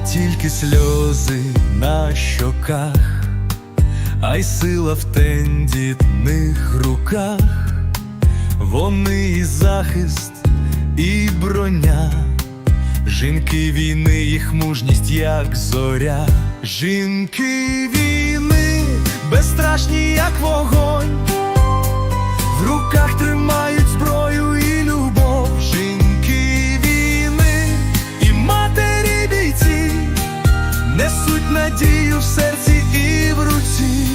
тільки сльози на щоках, а й сила в тендітних руках, вони і захист, і броня, жінки війни, їх мужність, як зоря, жінки війни, безстрашні, як вогонь. В руках тримають надію в серці і в руці,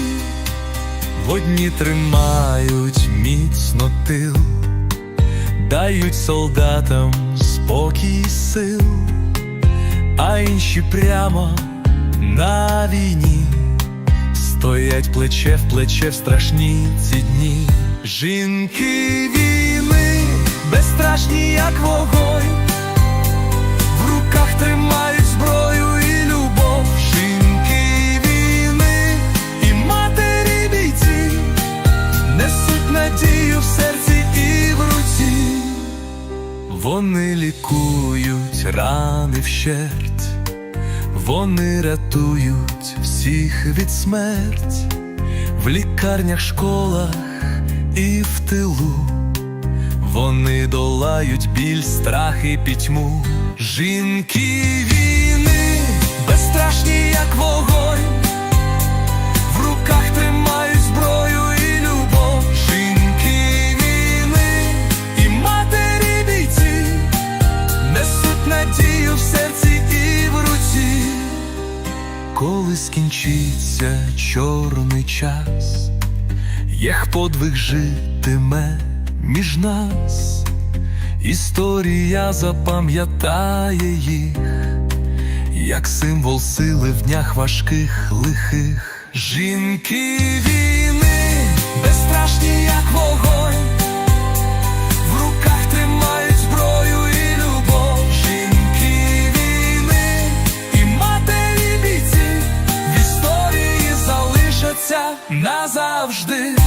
в одні тримають міцно тил, дають солдатам спокій сил, а інші прямо на війні. Стоять плече в плече в страшні ці дні. Жінки війни, безстрашні, як вогонь, Вони лікують рани вщерть. Вони рятують всіх від смерть в лікарнях, школах і в тилу. Вони долають біль, страх і пітьму. Жінки війни, безстрашні, як вогонь, Коли скінчиться чорний час, як подвиг житиме між нас, історія запам'ятає їх, як символ сили в днях важких лихих. Жінки назавжди.